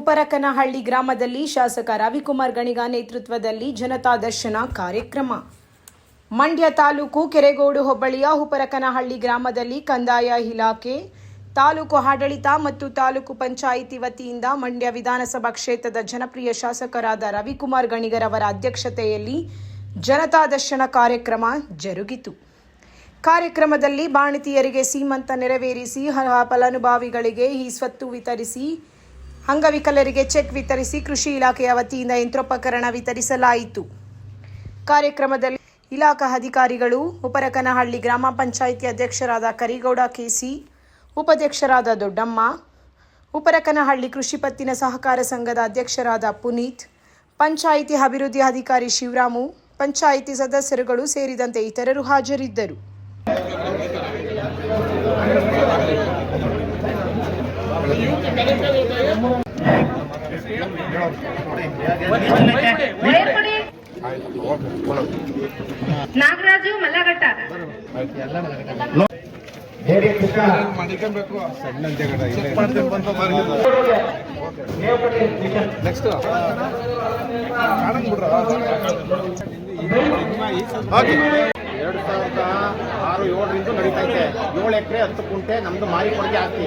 ಹುಪರಕನಹಳ್ಳಿ ಗ್ರಾಮದಲ್ಲಿ ಶಾಸಕ ರವಿಕುಮಾರ್ ಗಣಿಗ ನೇತೃತ್ವದಲ್ಲಿ ಜನತಾ ದರ್ಶನ ಕಾರ್ಯಕ್ರಮ. ಮಂಡ್ಯ ತಾಲೂಕು ಕೆರೆಗೋಡು ಹೋಬಳಿಯ ಹುಪರಕನಹಳ್ಳಿ ಗ್ರಾಮದಲ್ಲಿ ಕಂದಾಯ ಇಲಾಖೆ, ತಾಲೂಕು ಆಡಳಿತ ಮತ್ತು ತಾಲೂಕು ಪಂಚಾಯಿತಿ ವತಿಯಿಂದ ಮಂಡ್ಯ ವಿಧಾನಸಭಾ ಕ್ಷೇತ್ರದ ಜನಪ್ರಿಯ ಶಾಸಕರಾದ ರವಿಕುಮಾರ್ ಗಣಿಗರವರ ಅಧ್ಯಕ್ಷತೆಯಲ್ಲಿ ಜನತಾ ದರ್ಶನ ಕಾರ್ಯಕ್ರಮ ಜರುಗಿತು. ಕಾರ್ಯಕ್ರಮದಲ್ಲಿ ಬಾಣಿತಿಯರಿಗೆ ಸೀಮಂತ ನೆರವೇರಿಸಿ ಫಲಾನುಭವಿಗಳಿಗೆ ಈ ಸ್ವತ್ತು ವಿತರಿಸಿ ಅಂಗವಿಕಲರಿಗೆ ಚೆಕ್ ವಿತರಿಸಿ ಕೃಷಿ ಇಲಾಖೆಯ ವತಿಯಿಂದ ಯಂತ್ರೋಪಕರಣ ವಿತರಿಸಲಾಯಿತು. ಕಾರ್ಯಕ್ರಮದಲ್ಲಿ ಇಲಾಖಾ ಅಧಿಕಾರಿಗಳು, ಉಪರಕನಹಳ್ಳಿ ಗ್ರಾಮ ಪಂಚಾಯಿತಿ ಅಧ್ಯಕ್ಷರಾದ ಕರಿಗೌಡ ಕೆಸಿ, ಉಪಾಧ್ಯಕ್ಷರಾದ ದೊಡ್ಡಮ್ಮ, ಉಪರಕನಹಳ್ಳಿ ಕೃಷಿ ಪತ್ತಿನ ಸಹಕಾರ ಸಂಘದ ಅಧ್ಯಕ್ಷರಾದ ಪುನೀತ್, ಪಂಚಾಯಿತಿ ಅಭಿವೃದ್ಧಿ ಅಧಿಕಾರಿ ಶಿವರಾಮು, ಪಂಚಾಯಿತಿ ಸದಸ್ಯರುಗಳು ಸೇರಿದಂತೆ ಇತರರು ಹಾಜರಿದ್ದರು. ನಾಗರಾಜು ಮಲ್ಲಘಟ್ಟ ಎರಡು ಸಾವಿರದ ಆರು ಏಳರಿಂದ ನಡೀತಾ ಏಳು ಎಕರೆ ಹತ್ತು ಕುಂಟೆ ನಮ್ದು ಮಾರಿ ಕೊಡುಗೆ ಹಾಕಿ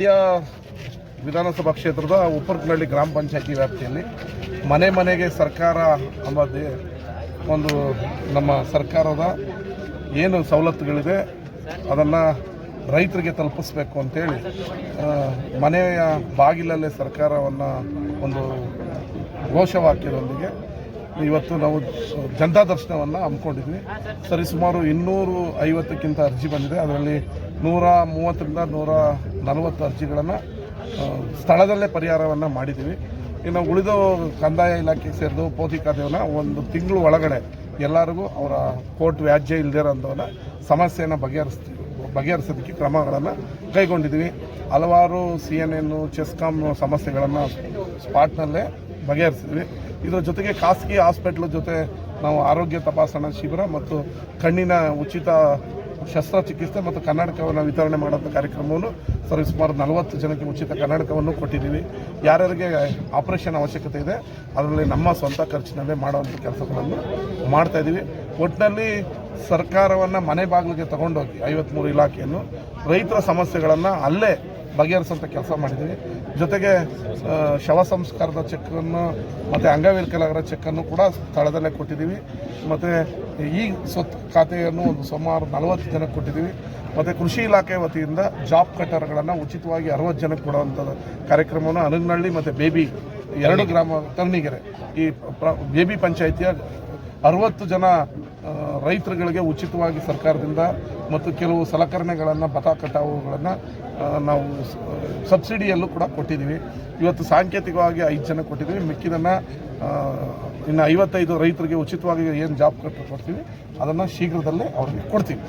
ಮಂಡ್ಯ ವಿಧಾನಸಭಾ ಕ್ಷೇತ್ರದ ಉಪ್ಪರ್ಕನಹಳ್ಳಿ ಗ್ರಾಮ ಪಂಚಾಯತಿ ವ್ಯಾಪ್ತಿಯಲ್ಲಿ ಮನೆ ಮನೆಗೆ ಸರ್ಕಾರ ಅಂಬದೇ ಒಂದು ನಮ್ಮ ಸರ್ಕಾರದ ಏನು ಸವಲತ್ತುಗಳಿದೆ, ಅದನ್ನು ರೈತರಿಗೆ ತಲುಪಿಸ್ಬೇಕು ಅಂತೇಳಿ ಮನೆಯ ಬಾಗಿಲಲ್ಲೇ ಸರ್ಕಾರವನ್ನು ಒಂದು ಘೋಷವಾಕ್ಯದೊಂದಿಗೆ ಇವತ್ತು ನಾವು ಜನತಾ ದರ್ಶನವನ್ನು ಹಮ್ಮಿಕೊಂಡಿದ್ವಿ. ಸರಿಸುಮಾರು ಇನ್ನೂರು ಐವತ್ತಕ್ಕಿಂತ ಅರ್ಜಿ ಬಂದಿದೆ. ಅದರಲ್ಲಿ ನೂರ ಮೂವತ್ತರಿಂದ ನೂರ ನಲವತ್ತು ಅರ್ಜಿಗಳನ್ನು ಸ್ಥಳದಲ್ಲೇ ಪರಿಹಾರವನ್ನು ಮಾಡಿದ್ದೀವಿ. ಇನ್ನು ಉಳಿದ ಕಂದಾಯ ಇಲಾಖೆಗೆ ಸೇರಿದ ಪೋತಿ ಖಾತೆಯನ್ನು ಒಂದು ತಿಂಗಳು ಒಳಗಡೆ ಎಲ್ಲರಿಗೂ ಅವರ ಕೋರ್ಟ್ ವ್ಯಾಜ್ಯ ಇಲ್ಲದೇ ಇರೋಂಥವನ್ನ ಸಮಸ್ಯೆಯನ್ನು ಬಗೆಹರಿಸ್ತೀವಿ. ಬಗೆಹರಿಸೋದಕ್ಕೆ ಕ್ರಮಗಳನ್ನು ಕೈಗೊಂಡಿದ್ದೀವಿ. ಹಲವಾರು ಸಿ ಎನ್ ಎನ್ನು ಚೆಸ್ಕಾಮ್ ಸಮಸ್ಯೆಗಳನ್ನು ಸ್ಪಾಟ್ನಲ್ಲೇ ಬಗೆಹರಿಸಿದ್ವಿ ಇದರ ಜೊತೆಗೆ ಖಾಸಗಿ ಹಾಸ್ಪಿಟ್ಲ್ ಜೊತೆ ನಾವು ಆರೋಗ್ಯ ತಪಾಸಣಾ ಶಿಬಿರ ಮತ್ತು ಕಣ್ಣಿನ ಉಚಿತ ಶಸ್ತ್ರಚಿಕಿತ್ಸೆ ಮತ್ತು ಕನ್ನಡಕವನ್ನು ವಿತರಣೆ ಮಾಡುವಂಥ ಕಾರ್ಯಕ್ರಮವನ್ನು ಸರ್ವಿಸ್ ಸುಮಾರು ನಲವತ್ತು ಜನಕ್ಕೆ ಉಚಿತ ಕನ್ನಡಕವನ್ನು ಕೊಟ್ಟಿದ್ದೀವಿ. ಯಾರ್ಯಾರಿಗೆ ಆಪರೇಷನ್ ಅವಶ್ಯಕತೆ ಇದೆ, ಅದರಲ್ಲಿ ನಮ್ಮ ಸ್ವಂತ ಖರ್ಚಿನಲ್ಲೇ ಮಾಡುವಂಥ ಕೆಲಸಗಳನ್ನು ಮಾಡ್ತಾ ಇದ್ದೀವಿ. ಒಟ್ಟಿನಲ್ಲಿ ಸರ್ಕಾರವನ್ನು ಮನೆ ಬಾಗಿಲಿಗೆ ತಗೊಂಡೋಗಿ ಐವತ್ತ್ಮೂರು ಇಲಾಖೆಯನ್ನು ರೈತರ ಸಮಸ್ಯೆಗಳನ್ನು ಅಲ್ಲೇ ಬಗೆಹರಿಸೋಂಥ ಕೆಲಸ ಮಾಡಿದ್ದೀವಿ ಜೊತೆಗೆ ಶವ ಸಂಸ್ಕಾರದ ಚೆಕ್ಕನ್ನು ಮತ್ತು ಅಂಗವಿಕಲರ ಚೆಕ್ಕನ್ನು ಕೂಡ ಸ್ಥಳದಲ್ಲೇ ಕೊಟ್ಟಿದ್ದೀವಿ ಮತ್ತು ಈ ಸ್ವತ್ತು ಖಾತೆಯನ್ನು ಒಂದು ಸುಮಾರು ನಲವತ್ತು ಜನಕ್ಕೆ ಕೊಟ್ಟಿದ್ದೀವಿ ಮತ್ತು ಕೃಷಿ ಇಲಾಖೆ ವತಿಯಿಂದ ಜಾಬ್ ಕಟ್ಟರ್ಗಳನ್ನು ಉಚಿತವಾಗಿ ಅರವತ್ತು ಜನಕ್ಕೆ ಕೊಡುವಂಥದ್ದು ಕಾರ್ಯಕ್ರಮವನ್ನು ಅನಗನಹಳ್ಳಿ ಮತ್ತು ಬೇಬಿ ಎರಡು ಗ್ರಾಮ ತರಣಿಗೆರೆ ಈ ಪ್ರ ಬೇಬಿ ಪಂಚಾಯಿತಿಯ ಅರವತ್ತು ಜನ ರೈತರುಗಳಿಗೆ ಉಚಿತವಾಗಿ ಸರ್ಕಾರದಿಂದ ಮತ್ತು ಕೆಲವು ಸಲಕರಣೆಗಳನ್ನು, ಭತ್ತ ಕಟಾವುಗಳನ್ನು ನಾವು ಸಬ್ಸಿಡಿಯಲ್ಲೂ ಕೂಡ ಕೊಟ್ಟಿದ್ದೀವಿ. ಇವತ್ತು ಸಾಂಕೇತಿಕವಾಗಿ ಐದು ಜನ ಕೊಟ್ಟಿದ್ದೀವಿ. ಮಿಕ್ಕಿದನ್ನು ಇನ್ನು ಐವತ್ತೈದು ರೈತರಿಗೆ ಉಚಿತವಾಗಿ ಏನು ಜಾಬ್ ಕಟ್ಟು ಕೊಡ್ತೀವಿ, ಅದನ್ನು ಶೀಘ್ರದಲ್ಲೇ ಅವ್ರಿಗೆ ಕೊಡ್ತೀವಿ.